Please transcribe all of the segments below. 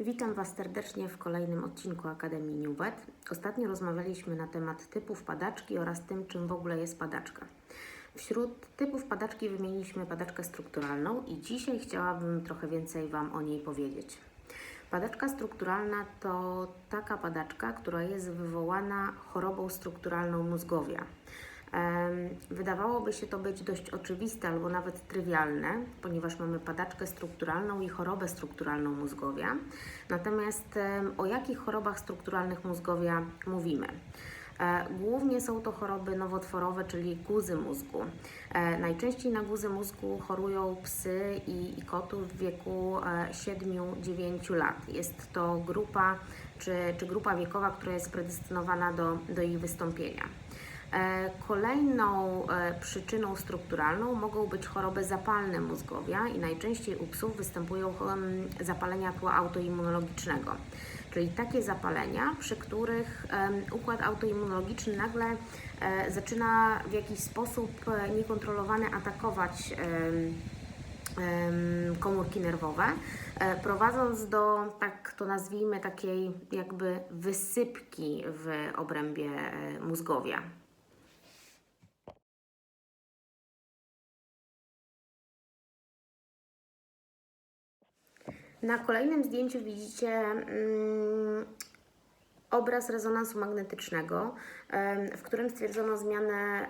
Witam Was serdecznie w kolejnym odcinku Akademii NewBet. Ostatnio rozmawialiśmy na temat typów padaczki oraz tym, czym w ogóle jest padaczka. Wśród typów padaczki wymieniliśmy padaczkę strukturalną i dzisiaj chciałabym trochę więcej Wam o niej powiedzieć. Padaczka strukturalna to taka padaczka, która jest wywołana chorobą strukturalną mózgowia. Wydawałoby się to być dość oczywiste albo nawet trywialne, ponieważ mamy padaczkę strukturalną i chorobę strukturalną mózgowia. Natomiast o jakich chorobach strukturalnych mózgowia mówimy? E, Głównie są to choroby nowotworowe, czyli guzy mózgu. E, Najczęściej na guzy mózgu chorują psy i, koty w wieku e, 7-9 lat. Jest to grupa czy, czy grupa wiekowa, która jest predestynowana do, do ich wystąpienia. E, Kolejną e, przyczyną strukturalną mogą być choroby zapalne mózgowia i najczęściej u psów występują em, zapalenia tła autoimmunologicznego, czyli takie zapalenia, przy których układ autoimmunologiczny nagle e, zaczyna w jakiś sposób niekontrolowany atakować komórki nerwowe, prowadząc do, tak to nazwijmy, takiej jakby wysypki w obrębie mózgowia. Na kolejnym zdjęciu widzicie mm, obraz rezonansu magnetycznego, w którym stwierdzono zmianę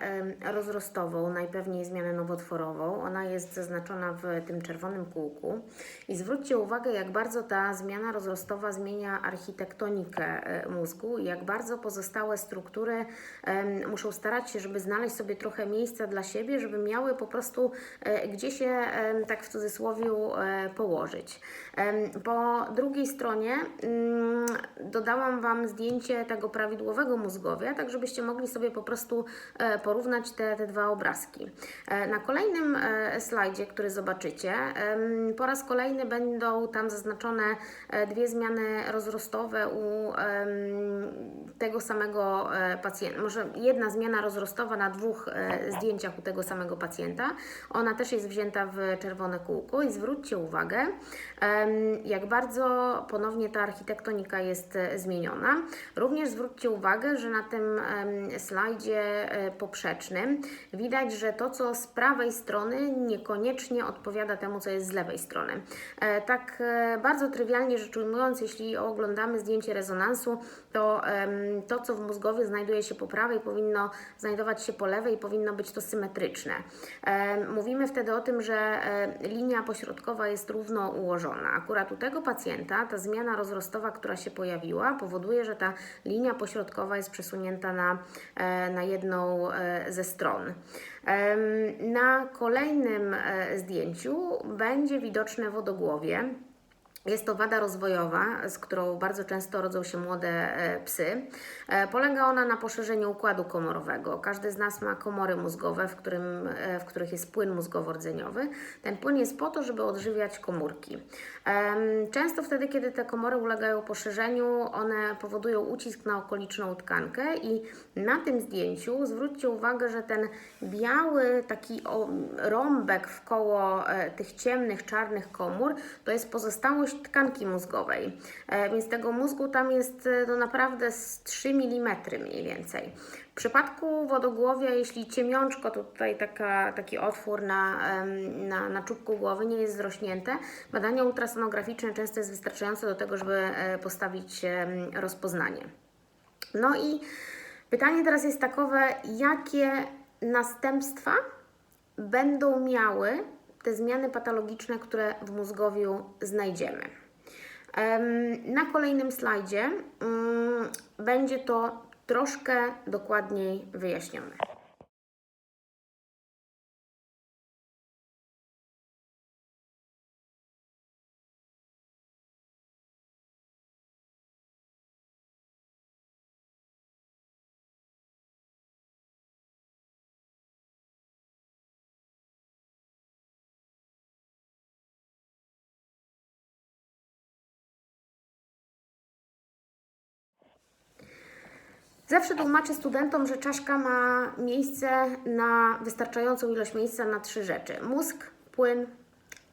rozrostową, najpewniej zmianę nowotworową. Ona jest zaznaczona w tym czerwonym kółku. I zwróćcie uwagę, jak bardzo ta zmiana rozrostowa zmienia architektonikę e, mózgu i jak bardzo pozostałe struktury muszą starać się, żeby znaleźć sobie trochę miejsca dla siebie, żeby miały po prostu e, gdzie się, tak w cudzysłowie, e, położyć. Po drugiej stronie mm, dodałam Wam zdjęcie tego prawidłowego mózgowia, tak żebyście mogli sobie po prostu e, porównać te, te dwa obrazki. E, Na kolejnym e, slajdzie, który zobaczycie, po raz kolejny będą tam zaznaczone dwie zmiany rozrostowe u tego samego pacjenta. Może jedna zmiana rozrostowa na dwóch zdjęciach u tego samego pacjenta. Ona też jest wzięta w czerwone kółko i zwróćcie uwagę, jak bardzo ponownie ta architektonika jest zmieniona. Również zwróćcie uwagę, że na tym slajdzie e, poprzecznym widać, że to, co z prawej strony, niekoniecznie odpowiada temu, co jest z lewej strony. E, Tak e, bardzo trywialnie rzecz ujmując, jeśli oglądamy zdjęcie rezonansu, to to, co w mózgowie znajduje się po prawej, powinno znajdować się po lewej i powinno być to symetryczne. Mówimy wtedy o tym, że linia pośrodkowa jest równo ułożona. Akurat u tego pacjenta ta zmiana rozrostowa, która się pojawiła, powoduje, że ta linia pośrodkowa jest przesunięta na, e, na jedną e, ze stron. Na kolejnym e, zdjęciu będzie widoczne wodogłowie. Jest to wada rozwojowa, z którą bardzo często rodzą się młode e, psy. E, Polega ona na poszerzeniu układu komorowego. Każdy z nas ma komory mózgowe, w, którym, e, w których jest płyn mózgowo-rdzeniowy. Ten płyn jest po to, żeby odżywiać komórki. Często wtedy, kiedy te komory ulegają poszerzeniu, one powodują ucisk na okoliczną tkankę i na tym zdjęciu zwróćcie uwagę, że ten biały taki rąbek w koło e, tych ciemnych, czarnych komór to jest pozostałość tkanki mózgowej. E, więc tego mózgu tam jest e, no naprawdę z 3 mm mniej więcej. W przypadku wodogłowia, jeśli ciemiączko, to tutaj taka, taki otwór na, na, na czubku głowy nie jest zrośnięte, badanie ultrasonograficzne często jest wystarczające do tego, żeby e, postawić rozpoznanie. No i pytanie teraz jest takowe, jakie następstwa będą miały te zmiany patologiczne, które w mózgowiu znajdziemy. Em, Na kolejnym slajdzie mm, będzie to troszkę dokładniej wyjaśnione. Zawsze tłumaczę studentom, że czaszka ma miejsce na wystarczającą ilość miejsca na trzy rzeczy: mózg, płyn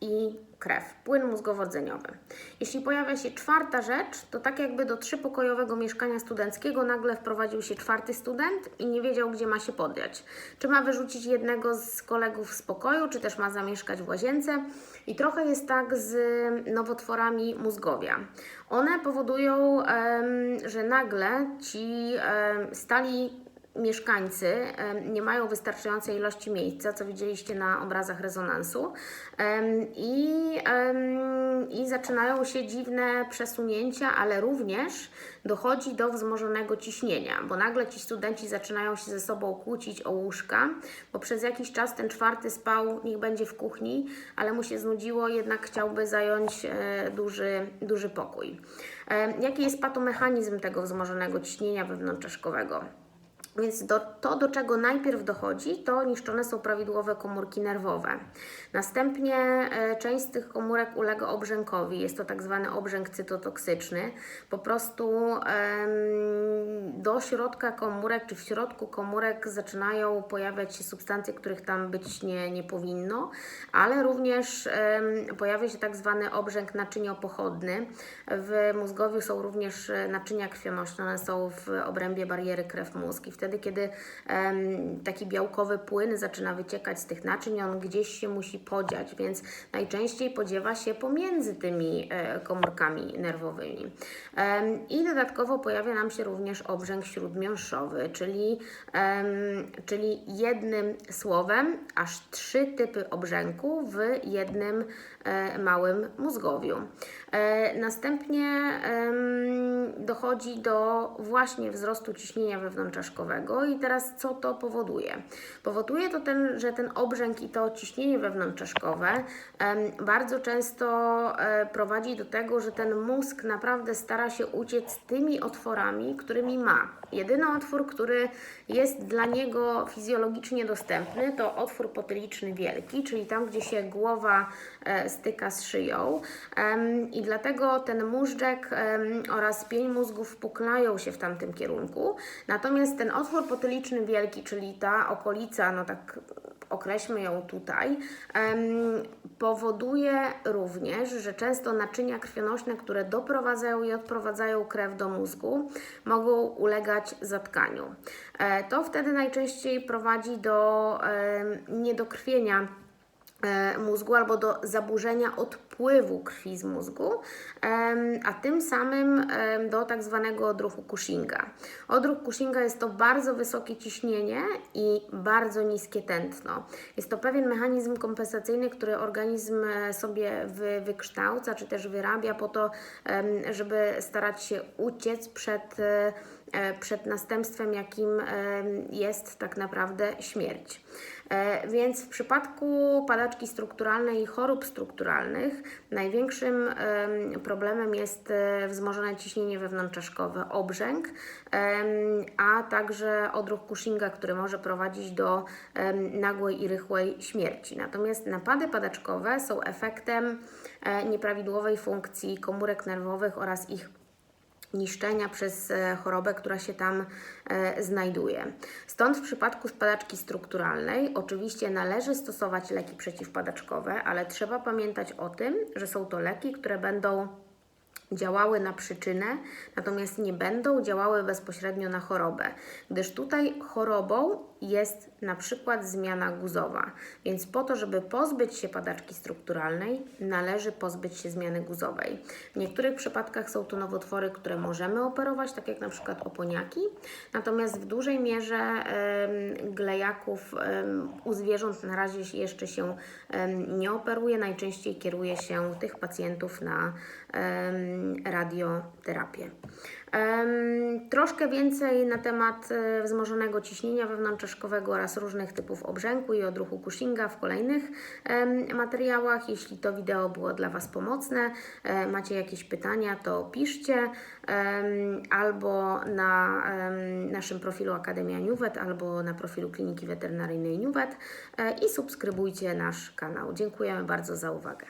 i krew, płyn mózgowo-rdzeniowy. Jeśli pojawia się czwarta rzecz, to tak jakby do trzypokojowego mieszkania studenckiego nagle wprowadził się czwarty student i nie wiedział, gdzie ma się podjać. Czy ma wyrzucić jednego z kolegów z pokoju, czy też ma zamieszkać w łazience. I trochę jest tak z nowotworami mózgowia. One powodują, że nagle ci stali mieszkańcy nie mają wystarczającej ilości miejsca, co widzieliście na obrazach rezonansu, i, i zaczynają się dziwne przesunięcia, ale również dochodzi do wzmożonego ciśnienia, bo nagle ci studenci zaczynają się ze sobą kłócić o łóżka, bo przez jakiś czas ten czwarty spał, niech będzie w kuchni, ale mu się znudziło, jednak chciałby zająć e, duży, duży pokój. Jaki jest patomechanizm tego wzmożonego ciśnienia wewnątrzczaszkowego? Więc do, to, do czego najpierw dochodzi, to niszczone są prawidłowe komórki nerwowe. Następnie e, część z tych komórek ulega obrzękowi, jest to tak zwany obrzęk cytotoksyczny. Po prostu do środka komórek, czy w środku komórek zaczynają pojawiać się substancje, których tam być nie, nie powinno, ale również pojawia się tak zwany obrzęk naczyniopochodny. W mózgowiu są również e, naczynia krwionośne, one są w obrębie bariery krew-mózg i wtedy, kiedy taki białkowy płyn zaczyna wyciekać z tych naczyń, on gdzieś się musi podziać, więc najczęściej podziewa się pomiędzy tymi e, komórkami nerwowymi. I dodatkowo pojawia nam się również obrzęk śródmiąższowy, czyli, em, czyli jednym słowem aż trzy typy obrzęku w jednym e, małym mózgowiu. E, następnie em, dochodzi do właśnie wzrostu ciśnienia wewnątrzczaszkowego i teraz co to powoduje? Powoduje to ten, że ten obrzęk i to ciśnienie wewnątrzczaszkowe em, bardzo często e, prowadzi do tego, że ten mózg naprawdę stara się uciec tymi otworami, którymi ma. Jedyny otwór, który jest dla niego fizjologicznie dostępny, to otwór potyliczny wielki, czyli tam, gdzie się głowa e, styka z szyją. I dlatego ten móżdżek oraz pień mózgu wpuklają się w tamtym kierunku. Natomiast ten otwór potyliczny wielki, czyli ta okolica, no tak określmy ją tutaj, powoduje również, że często naczynia krwionośne, które doprowadzają i odprowadzają krew do mózgu, mogą ulegać zatkaniu. E, To wtedy najczęściej prowadzi do niedokrwienia mózgu albo do zaburzenia odpływu krwi z mózgu, a tym samym do tak zwanego odruchu Cushinga. Odruch Cushinga jest to bardzo wysokie ciśnienie i bardzo niskie tętno. Jest to pewien mechanizm kompensacyjny, który organizm e, sobie wy, wykształca czy też wyrabia po to, żeby starać się uciec przed e, e, przed następstwem, jakim jest tak naprawdę śmierć. E, Więc w przypadku padaczki strukturalnej i chorób strukturalnych największym em, problemem jest e, wzmożone ciśnienie wewnątrzczaszkowe, obrzęk, a także odruch Cushinga, który może prowadzić do nagłej i rychłej śmierci. Natomiast napady padaczkowe są efektem e, nieprawidłowej funkcji komórek nerwowych oraz ich niszczenia przez e, chorobę, która się tam e, znajduje. Stąd w przypadku spadaczki strukturalnej oczywiście należy stosować leki przeciwpadaczkowe, ale trzeba pamiętać o tym, że są to leki, które będą działały na przyczynę, natomiast nie będą działały bezpośrednio na chorobę, gdyż tutaj chorobą jest na przykład zmiana guzowa. Więc po to, żeby pozbyć się padaczki strukturalnej, należy pozbyć się zmiany guzowej. W niektórych przypadkach są to nowotwory, które możemy operować, tak jak na przykład oponiaki, natomiast w dużej mierze em, glejaków em, u zwierząt na razie jeszcze się em, nie operuje. Najczęściej kieruje się tych pacjentów na em, radioterapię. Troszkę więcej na temat e, wzmożonego ciśnienia wewnątrzczaszkowego oraz różnych typów obrzęku i odruchu Cushinga w kolejnych materiałach. Jeśli to wideo było dla Was pomocne, e, macie jakieś pytania, to piszcie albo na naszym profilu Akademia Niuwet, albo na profilu Kliniki Weterynaryjnej Niuwet e, i subskrybujcie nasz kanał. Dziękujemy bardzo za uwagę.